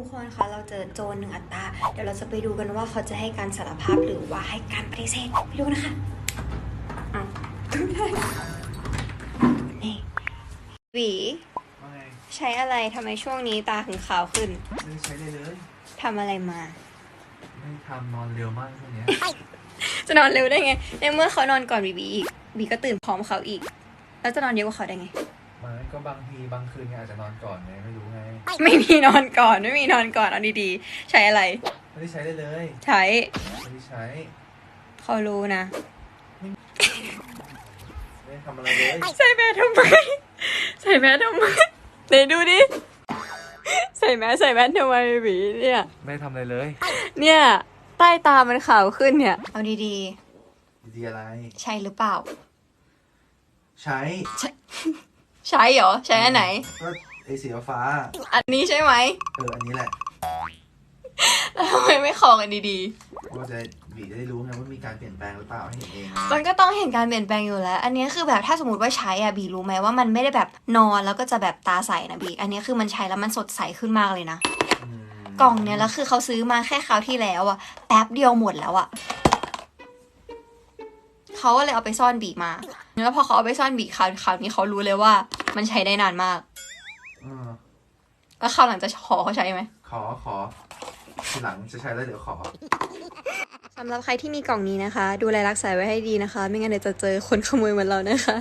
ทุกคนคะเราเจอโจรหนึ่งอัตรา เดี๋ยวเราจะไปดูกันว่าเขาจะให้การสารภาพหรือว่าให้การปฏิเสธไปดูนะคะอ้าวไม่ได้นี่หวีว่าไงใช้อะไรทำไมช่วงนี้ตาถึงขาวขึ้นไม่ได้ใช้เลยเลยทำอะไรมา ไม่ทำนอนเร็วมากช่วงเนี้ยจะนอนเร็วได้ไงในเมื่อเขานอนก่อนบีบีอีกบีก็ตื่นพร้อมเขาอีก แล้วจะนอนเยอะกว่าเขาได้ไง มันก็บางทีบางคืนไงอาจจะนอนก่อนไงไม่รู้ไงไม่มีนอนก่อนไม่มีนอนก่อนเอาดีๆ ใช้อะไร ไม่ได้ใช้เลยเลยใช้ไม่ได้ใช้เขารู้นะไม่ได้ทำอะไรเลยใส่แมสทำไมใส่แมสทำไมไหนดูดิใส่แมสใส่แมสทำไมบีเนี่ย ไม่ได้ทำอะไรเลย เนี่ยใต้ตามันขาวขึ้นเนี่ย เอาดีดีอะไร ๆ ใช่หรือเปล่า ใช้ ใช่ เหรอ ใช้อันไหน ก็ไอสีฟ้า อันนี้ใช่ไหมเออ อันนี้แหละแล้วทำไมไม่ขอกันดีว่าจะบีจะได้รู้ไงว่ามีการเปลี่ยนแปลงหรือเปล่าให้เห็นเอง ๆ มันก็ต้องเห็นการเปลี่ยนแปลงอยู่แล้ว อันนี้คือแบบถ้าสมมติว่าใช้อะบีรู้ไหมว่ามันไม่ได้แบบนอนแล้วก็จะแบบตาใสนะบี อันนี้คือมันใช้แล้วมันสดใสขึ้นมากเลยนะ อืมกล่องเนี่ยแล้วคือเขาซื้อมาแค่คราวที่แล้วอะแป๊บเดียวหมดแล้วอะ เขาก็เลยเอาไปซ่อนบีมา แล้วพอเขาเอาไปซ่อนบีคราวคราวนี้เขารู้เลยว่า มันใช้ได้นานมากเออแล้วคราวหลังจะขอเขาใช้ไหม ขอขอทีหลังจะใช้แล้วเดี๋ยวขอ สำหรับใครที่มีกล่องนี้นะคะ ดูแลรักษาไว้ให้ดีนะคะ ไม่งั้นเดี๋ยวจะเจอคนขโมยเหมือนเรานะคะ